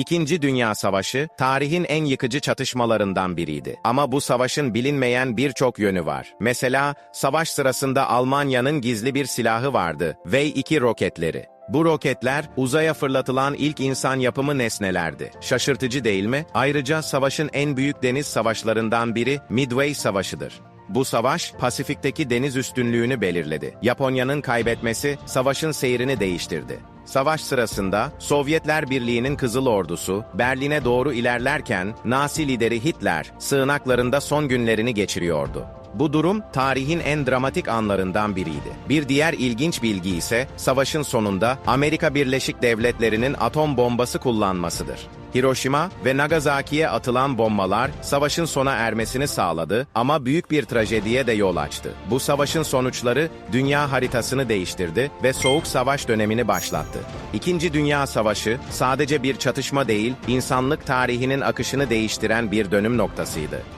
İkinci Dünya Savaşı, tarihin en yıkıcı çatışmalarından biriydi. Ama bu savaşın bilinmeyen birçok yönü var. Mesela, savaş sırasında Almanya'nın gizli bir silahı vardı, V-2 roketleri. Bu roketler, uzaya fırlatılan ilk insan yapımı nesnelerdi. Şaşırtıcı değil mi? Ayrıca savaşın en büyük deniz savaşlarından biri Midway Savaşı'dır. Bu savaş, Pasifik'teki deniz üstünlüğünü belirledi. Japonya'nın kaybetmesi, savaşın seyrini değiştirdi. Savaş sırasında Sovyetler Birliği'nin Kızıl Ordusu Berlin'e doğru ilerlerken Nazi lideri Hitler sığınaklarında son günlerini geçiriyordu. Bu durum tarihin en dramatik anlarından biriydi. Bir diğer ilginç bilgi ise savaşın sonunda Amerika Birleşik Devletleri'nin atom bombası kullanmasıdır. Hiroşima ve Nagasaki'ye atılan bombalar savaşın sona ermesini sağladı ama büyük bir trajediye de yol açtı. Bu savaşın sonuçları dünya haritasını değiştirdi ve Soğuk Savaş dönemini başlattı. İkinci Dünya Savaşı sadece bir çatışma değil, insanlık tarihinin akışını değiştiren bir dönüm noktasıydı.